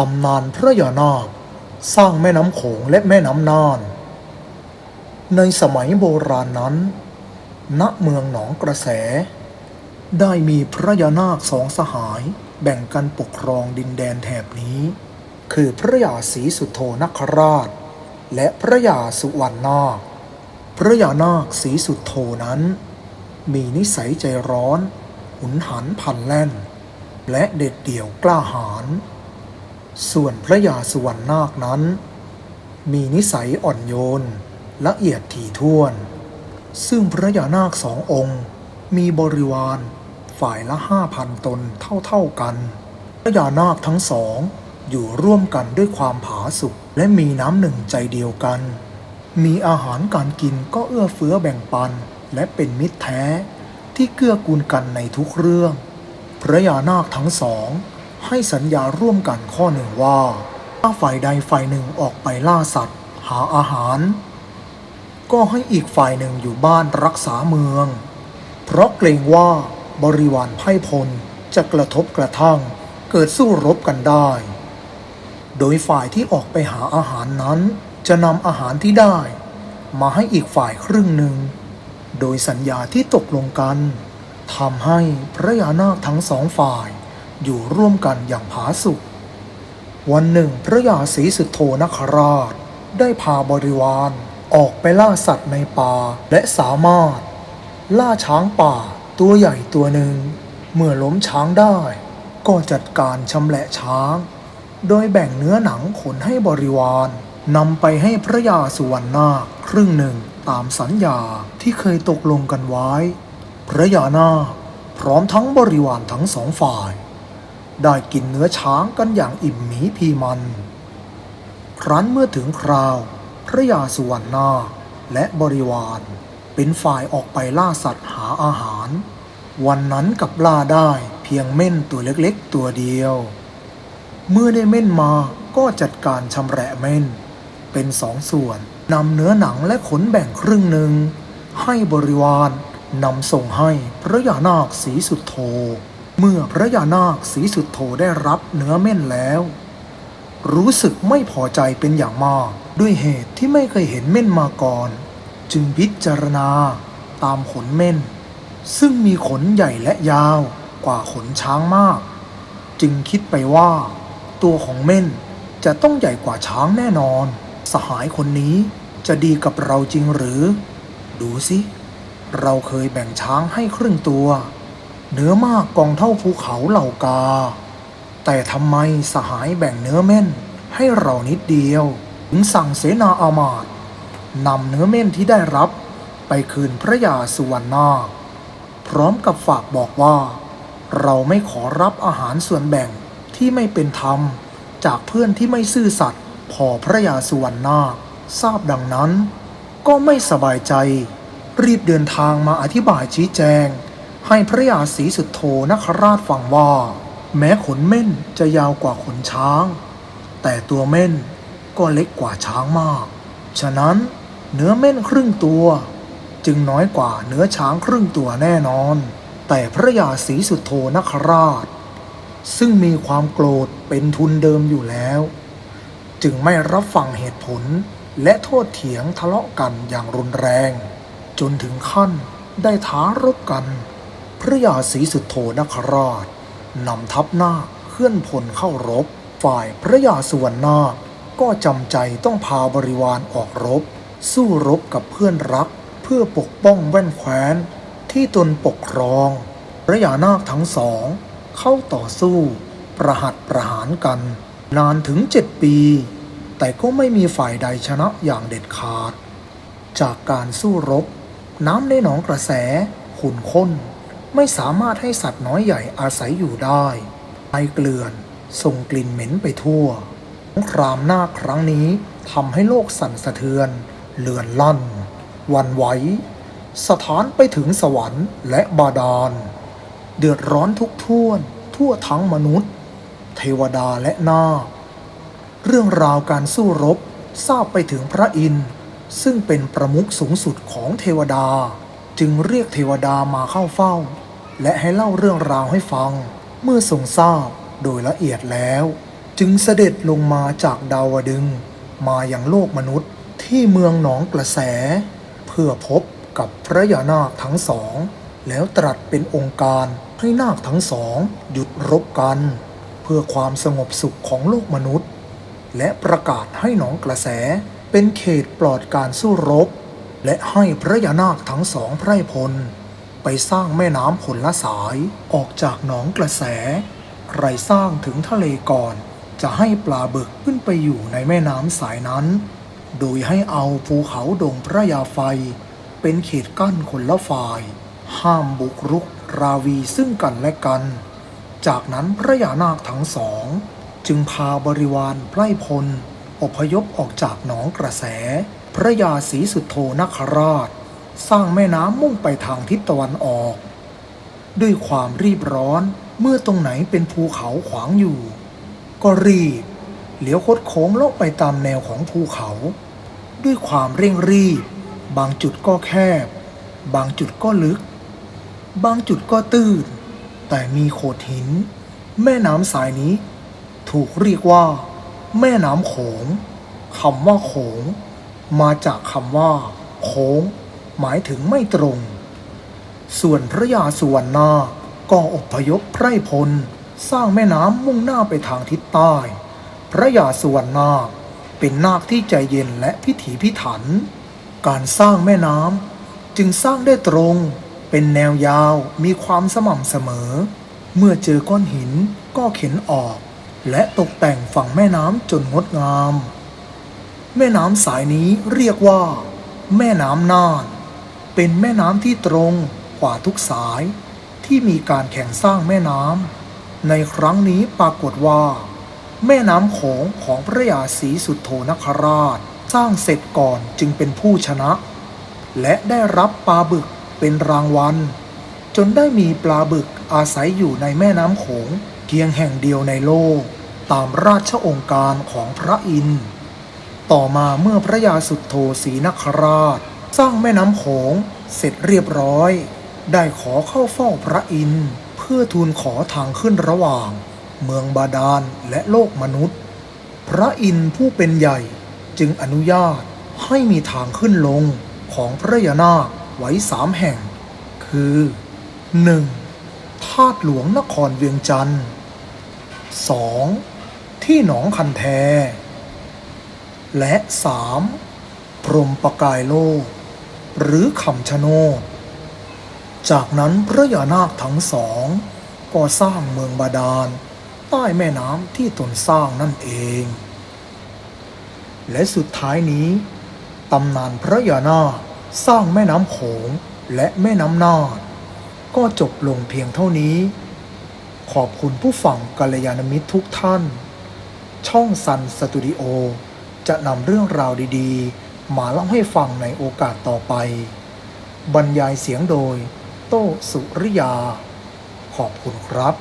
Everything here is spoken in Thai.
ตำนานพระยานาคสร้างแม่น้ำโขงและแม่น้ำน่าน ในสมัยโบราณนั้น ณ เมืองหนองกระแส ได้มีพระยานาคสองสหายแบ่งกันปกครองดินแดนแถบนี้ คือพระยาศรีสุโธนคราช และพระยาสุวรรณนาค พระยานาคศรีสุโธนั้น มีนิสัยใจร้อน หุนหันพันแล่น และเด็ดเดี่ยวกล้าหาญ ส่วนพระยาสุวรรณนาคนั้น มีนิสัยอ่อนโยนละเอียดถี่ถ้วน ซึ่งพระยานาคสององค์ มีบริวารฝ่ายละห้าพันตนเท่าๆกัน พระยานาคทั้งสองอยู่ร่วมกันด้วยความผาสุกและมีน้ำหนึ่งใจเดียวกัน มีอาหารการกินก็เอื้อเฟื้อแบ่งปันและเป็นมิตรแท้ที่เกื้อกูลกันในทุกเรื่อง พระยานาคทั้งสอง ให้สัญญาร่วมกันข้อหนึ่งว่า ถ้าฝ่ายใดฝ่ายหนึ่งออกไปล่าสัตว์ หาอาหาร ก็ให้อีกฝ่ายหนึ่งอยู่บ้านรักษาเมือง เพราะเกรงว่าบริวารไพ่พลจะกระทบกระทั่งเกิดสู้รบกันได้ โดยฝ่ายที่ออกไปหาอาหารนั้น จะนำอาหารที่ได้ มาให้อีกฝ่ายครึ่งหนึ่ง โดยสัญญาที่ตกลงกันทำให้พระยานาคทั้งสองฝ่าย อยู่ร่วมกันอย่างผาสุกวันหนึ่งพระยาศรีสุโธนคราช ได้พาบริวารออกไปล่าสัตว์ในป่าและสามารถ ล่าช้างป่าตัวใหญ่ตัวหนึ่ง เมื่อล้มช้างได้ ก็จัดการชำแหละช้าง โดยแบ่งเนื้อหนังขนให้บริวารนำไปให้พระยาสุวรรณนาคครึ่งหนึ่งตามสัญญาที่เคยตกลงกันไว้ พระยานาพร้อมทั้งบริวารทั้งสองฝ่าย ได้กินเนื้อช้างกันอย่างอิ่มหมีพีมัน ครั้นเมื่อถึงคราว พระยาสุวรรณนาและบริวาร เป็นฝ่ายออกไปล่าสัตว์หาอาหาร วันนั้นกับล่าได้เพียงเม่นตัวเล็กๆตัวเดียว เมื่อได้เม่นมาก็จัดการชำแหละเม่น เป็นสองส่วนนำเนื้อหนังและขนแบ่งครึ่งหนึ่ง ให้บริวารนำส่งให้พระยานาคศรีสุดโธ เมื่อพระยานาคศรีสุดโธได้รับเนื้อเม่นแล้ว รู้สึกไม่พอใจเป็นอย่างมาก ด้วยเหตุที่ไม่เคยเห็นเม่นมาก่อน จึงพิจารณาตามขนเม่น ซึ่งมีขนใหญ่และยาวกว่าขนช้างมาก จึงคิดไปว่า ตัวของเม่นจะต้องใหญ่กว่าช้างแน่นอน สหายคนนี้จะดีกับเราจริงหรือ ดูสิ เราเคยแบ่งช้างให้ครึ่งตัว เนื้อมากกองเท่าภูเขาเหล่ากา แต่ทำไมสหายแบ่งเนื้อเม่นให้เรานิดเดียว ถึงสั่งเสนาอามาตย์นำเนื้อเม่นที่ได้รับไปคืนพระยาสุวรรณนาพร้อมกับฝากบอกว่า เราไม่ขอรับอาหารส่วนแบ่งที่ไม่เป็นธรรม จากเพื่อนที่ไม่ซื่อสัตย์พอพระยาสุวรรณนาทราบดังนั้น ก็ไม่สบายใจ รีบเดินทางมาอธิบายชี้แจง ให้พระยาศรีสุดโธนคราชฟังว่า แม้ขนเม่นจะยาวกว่าขนช้าง แต่ตัวเม่นก็เล็กกว่าช้างมาก ฉะนั้นเนื้อเม่นครึ่งตัว จึงน้อยกว่าเนื้อช้างครึ่งตัวแน่นอน แต่พระยาศรีสุดโธนคราช ซึ่งมีความโกรธเป็นทุนเดิมอยู่แล้ว จึงไม่รับฟังเหตุผลและโทษเถียงทะเลาะกันอย่างรุนแรง จนถึงขั้นได้ท้ารบกัน พระยาศรีสุดโธนคราชนำทัพนาคเคลื่อนพลเข้ารบ ฝ่ายพระยาสุวรรณนาคก็จำใจต้องพาบริวารออกรบ สู้รบกับเพื่อนรัก เพื่อปกป้องแว่นแคว้น ที่ตนปกครอง พระยานาคทั้งสอง เข้าต่อสู้ ประหัตประหารกัน นานถึงเจ็ดปี แต่ก็ไม่มีฝ่ายใดชนะอย่างเด็ดขาด จากการสู้รบ น้ำในหนองกระแสขุ่นข้น ไม่สามารถให้สัตว์น้อยใหญ่อาศัยอยู่ได้ไอเกลื่อนส่งกลิ่นเหม็นไปทั่วสงครามหน้าครั้งนี้ทำให้โลกสั่นสะเทือน เลือนลั่น วันไหว สถานไปถึงสวรรค์และบาดาล เดือดร้อนทุกท่วน ทั่วทั้งมนุษย์ เทวดาและนาคเรื่องราวการสู้รบทราบไปถึงพระอินทร์ซึ่งเป็นประมุขสูงสุดของเทวดา จึงเรียกเทวดามาเข้าเฝ้า และให้เล่าเรื่องราวให้ฟัง เมื่อทรงทราบโดยละเอียดแล้ว จึงเสด็จลงมาจากดาวดึง มาอย่างโลกมนุษย์ที่เมืองหนองกระแส เพื่อพบกับพระยานาคทั้งสอง แล้วตรัสเป็นองค์การให้นาคทั้งสอง หยุดรบกัน เพื่อความสงบสุขของโลกมนุษย์ และประกาศให้หนองกระแสเป็นเขตปลอดการสู้รบ และให้พระยานาคทั้งสองไพร่พล ไปสร้างแม่น้ำผลละสายออกจากหนองกระแสใครสร้างถึงทะเลก่อน จะให้ปลาบึกขึ้นไปอยู่ในแม่น้ำสายนั้น โดยให้เอาภูเขาดงพระยาไฟ เป็นเขตกั้นคนละฝ่าย ห้ามบุกรุกราวีซึ่งกันและกัน จากนั้นพระยานาคทั้งสอง จึงพาบริวารไพร่พล อพยพออกจากหนองกระแส พระยาศรีสุโธนคราช สร้างแม่น้ำมุ่งไปทางทิศตะวันออก ด้วยความรีบร้อนเมื่อตรงไหนเป็นภูเขาขวางอยู่ ก็รีบเหลียวคดโค้งเลาะไปตามแนวของภูเขา ด้วยความเร่งรีบ บางจุดก็แคบ บางจุดก็ลึก บางจุดก็ตื้น แต่มีโขดหิน แม่น้ำสายนี้ ถูกเรียกว่า แม่น้ำโขงคำว่าโขง มาจากคำว่า โค้ง หมายถึงไม่ตรง ส่วนพระยาสุวรรณนาคก็อพยพไพร่พล สร้างแม่น้ำมุ่งหน้าไปทางทิศใต้ พระยาสุวรรณนาคเป็นนาคที่ใจเย็นและพิถีพิถัน การสร้างแม่น้ำจึงสร้างได้ตรง เป็นแนวยาวมีความสม่ำเสมอ เมื่อเจอก้อนหินก็เข็นออก และตกแต่งฝั่งแม่น้ำจนงดงาม แม่น้ำสายนี้เรียกว่า แม่น้ำน่าน เป็นแม่น้ำที่ตรงกว่าทุกสายที่มีการแข่งสร้างแม่น้ำในครั้งนี้ปรากฏว่า แม่น้ำโขงของพระยาศรีสุโธนคราช สร้างเสร็จก่อนจึงเป็นผู้ชนะ และได้รับปลาบึกเป็นรางวัล จนได้มีปลาบึกอาศัยอยู่ในแม่น้ำโขง เพียงแห่งเดียวในโลกตามราชองค์การของพระอินทร์ต่อมาเมื่อพระยาสุดโธศรีนคราช สร้างแม่น้ำโขงเสร็จเรียบร้อย ได้ขอเข้าเฝ้าพระอินทร์เพื่อทูลขอทางขึ้นระหว่าง เมืองบาดาลและโลกมนุษย์ พระอินทร์ผู้เป็นใหญ่จึงอนุญาตให้มีทางขึ้นลงของพระยานาคไว้สามแห่ง คือ 1. ธาตุหลวงนครเวียงจันทร์ 2. ที่หนองคันแท และ 3. พรหมประกายโลก หรือคำชะโนดจากนั้นพระยานาคทั้งสองก็สร้างเมืองบาดาล ใต้แม่น้ำที่ตนสร้างนั่นเอง และสุดท้ายนี้ตำนานพระยานาคสร้างแม่น้ำโขงและแม่น้ำนาดก็จบลงเพียงเท่านี้ ขอบคุณผู้ฟังกัลยาณมิตรทุกท่าน ช่องซันสตูดิโอจะนำเรื่องราวดีๆ มาเล่าให้ฟังในโอกาสต่อไป บรรยายเสียงโดย โต้สุริยา ขอบคุณครับ